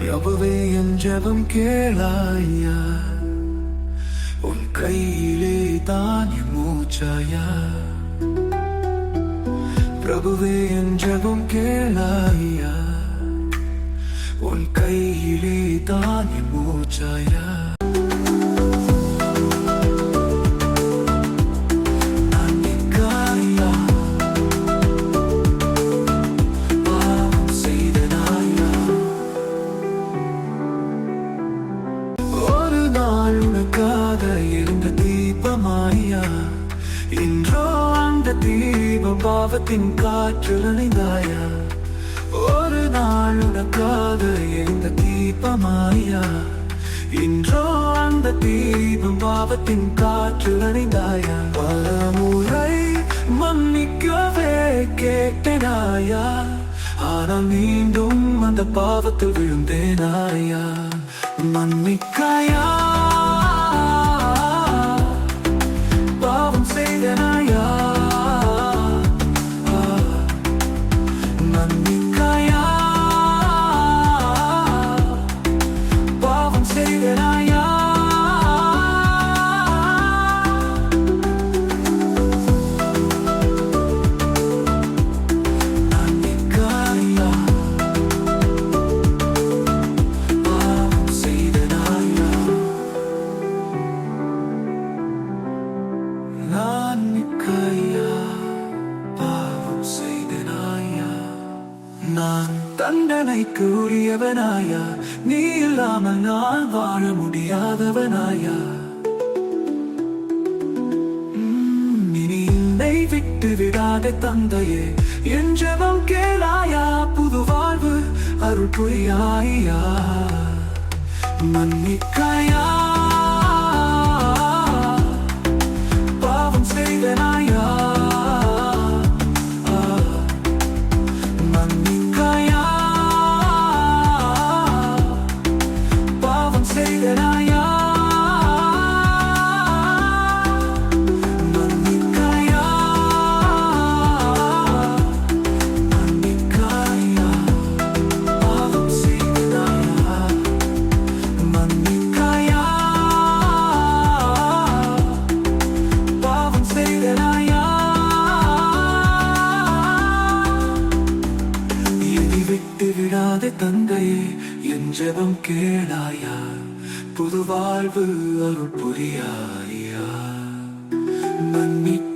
பிரபுவே என் ஜபம் கேளாயா? உன் கையிலே தான் மூச்சாயா? பிரபுவே என் ஜபம் கேளாயா? உன் கையிலே தான் மூச்சாயா? ஐயா இன்றோ அந்த தீபம் பாவத்தின் காற்றில் அணிந்தாயா? ஒரு நாள் உனக்காக எந்த தீபமாயா? இன்றோ அந்த தீபம் பாவத்தின் காற்றில் அணிந்தாயா? பல முறை மன்னிக்கவே கேட்டனாயா? ஆனால் மீண்டும் அந்த பாவத்தில் விழுந்தேனாயா? மன்னிக்காயா? தண்டனைக்கு உரியவனாயா நீ இல்லாமல் நான் வாழ முடியாதவனாயா? இனி என்னை விட்டு விடாத தந்தையே. என் ஜெபம் கேளாயா? புது வாழ்வு அருள் புரியாயா? மன்னிக்காயா? விட்டு விடாத தந்தையே என் ஜெபம் கேளாயா? புது வாழ்வு அருள் புரியாயா? நன்மை